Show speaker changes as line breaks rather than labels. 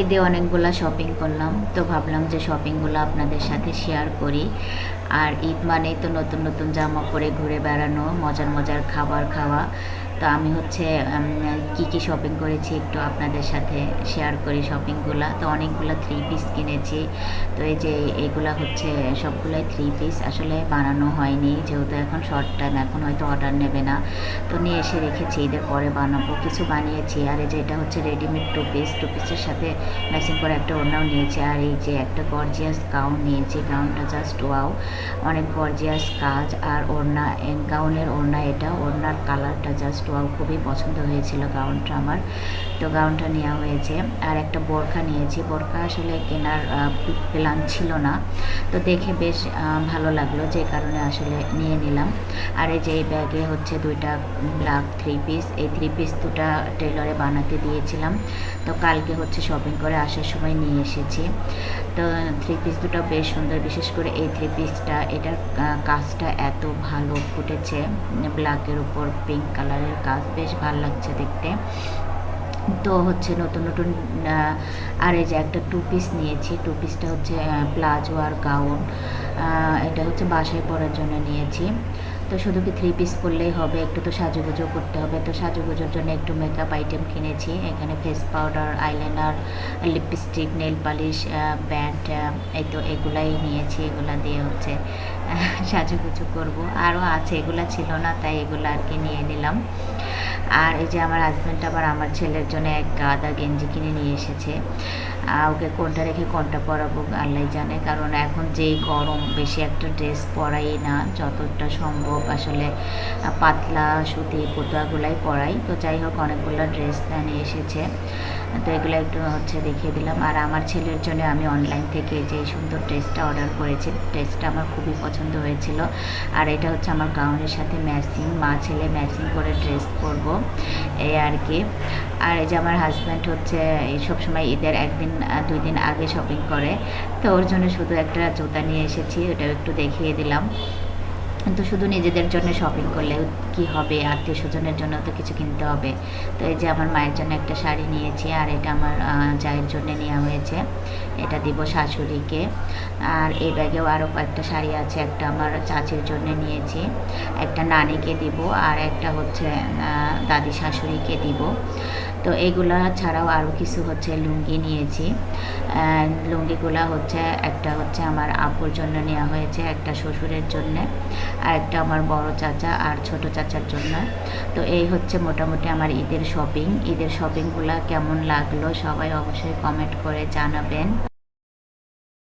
ঈদে অনেকগুলো শপিং করলাম। তো ভাবলাম যে শপিংগুলো আপনাদের সাথে শেয়ার করি। আর ঈদ মানেই তো নতুন নতুন জামা পরে ঘুরে বেড়ানো, মজার মজার খাবার খাওয়া। তো আমি হচ্ছে কি কি শপিং করেছি একটু আপনাদের সাথে শেয়ার করি শপিংগুলো তো অনেকগুলো থ্রি পিস কিনেছি। তো এই যে এইগুলা হচ্ছে সবগুলাই থ্রি পিস আসলে বানানো হয়নি। যেহেতু এখন শর্ট টাইম এখন হয়তো অর্ডার নেবে না। তো নিয়ে এসে রেখেছি, এদের পরে বানাবো। কিছু বানিয়েছি। আর এই যে এটা হচ্ছে রেডিমেড টু পিস টু পিসের সাথে ম্যাচিং করে একটা ওড়নাও নিয়েছি। আর এই যে একটা গর্জিয়াস গাউন নিয়েছি। গাউনটা জাস্ট ওয়াও অনেক গর্জিয়াস কাজ। আর ওড়না গাউনের ওড়না এটা, ওড়নার কালারটা জাস্ট খুবই পছন্দ হয়েছিল গাউনটা আমার। তো গাউনটা নেওয়া হয়েছে। আর একটা বোরখা নিয়েছি। বোরখা আসলে কেনার প্ল্যান ছিল না। তো দেখে বেশ ভালো লাগল যে কারণে আসলে নিয়ে নিলাম। আর এই যে এই ব্যাগে হচ্ছে দুইটা ব্ল্যাক থ্রি পিস এই থ্রি পিস দুটা টেলরে বানাতে দিয়েছিলাম। তো কালকে হচ্ছে শপিং করে আসার সময় নিয়ে এসেছি। তো থ্রি পিস দুটো বেশ সুন্দর। বিশেষ করে এই থ্রি পিসটা এটার কাজটা এত ভালো ফুটেছে। ব্ল্যাকের উপর পিঙ্ক কালারের কাজ বেশ ভালো লাগছে দেখতে। তো হচ্ছে নতুন নতুন আর এই যে একটা টু পিস নিয়েছি টু পিসটা হচ্ছে প্লাজো আর গাউন। এটা হচ্ছে বাসায় পরার জন্য নিয়েছি। তো শুধু কি থ্রি পিস পরলেই হবে, একটু তো সাজুগুজো করতে হবে। তো সাজুগুজোর জন্য একটু মেকআপ আইটেম কিনেছি। এখানে face powder eyeliner lipstick nail polish band এই তো এগুলাই নিয়েছি। এগুলা দিয়ে হচ্ছে সাজুগুজু করব। আরও আছে, এগুলা ছিল না, তাই এগুলো আর কি নিয়ে নিলাম। আর এই যে আমার হাজব্যান্ড আবার আমার ছেলের জন্য এক গাদা গেঞ্জি কিনে নিয়ে এসেছে। ওকে কোনটা রেখে কোনটা পরাবো আল্লাহ জানে, কারণ এখন যেই গরম, বেশি একটা ড্রেস পরাই না, যতটা সম্ভব আসলে পাতলা সুতি পোতাগুলাই পরাই। তো যাই হোক, অনেকগুলো ড্রেস নিয়ে এসেছে। তো এগুলো একটু হচ্ছে দেখিয়ে দিলাম। আর আমার ছেলের জন্য আমি অনলাইন থেকে যে সুন্দর ড্রেসটা অর্ডার করেছি ড্রেসটা আমার খুবই পছন্দ হয়েছিল। আর এটা হচ্ছে আমার গাউনের সাথে ম্যাচিং মা ছেলে ম্যাচিং করে ড্রেস পরবো এই আর কি। আর এই যে আমার হাজব্যান্ড হচ্ছে, এই সবসময় ঈদের একদিন দুই দিন আগে শপিং করে। তো ওর জন্য শুধু একটা জুতা নিয়ে এসেছি, ওটাও একটু দেখিয়ে দিলাম। তো শুধু নিজেদের জন্য শপিং করলে কি হবে? আত্মীয় স্বজনের জন্য তো কিছু কিনতে হবে। তো এই যে আমার মায়ের জন্য একটা শাড়ি নিয়েছি, আর এটা আমার জায়ের জন্য নেওয়া হয়েছে। এটা দিব শাশুড়িকে। আর এই ব্যাগেও আরও কয়েকটা শাড়ি আছে, একটা আমার চাচির জন্য নিয়েছি। একটা নানিকে দিব, আর একটা হচ্ছে দাদি শাশুড়িকে দিব। তো এগুলা ছাড়াও আরও কিছু হচ্ছে লুঙ্গি নিয়েছি। লুঙ্গিগুলা হচ্ছে, একটা হচ্ছে আমার আপুর জন্য নেওয়া হয়েছে, একটা শ্বশুরের জন্য। আর একটা আমার বড় চাচা আর ছোট চাচার জন্য। তো এই হচ্ছে মোটামুটি আমার ঈদের শপিং ঈদের শপিংগুলো কেমন লাগল সবাই অবশ্যই কমেন্ট করে জানাবেন।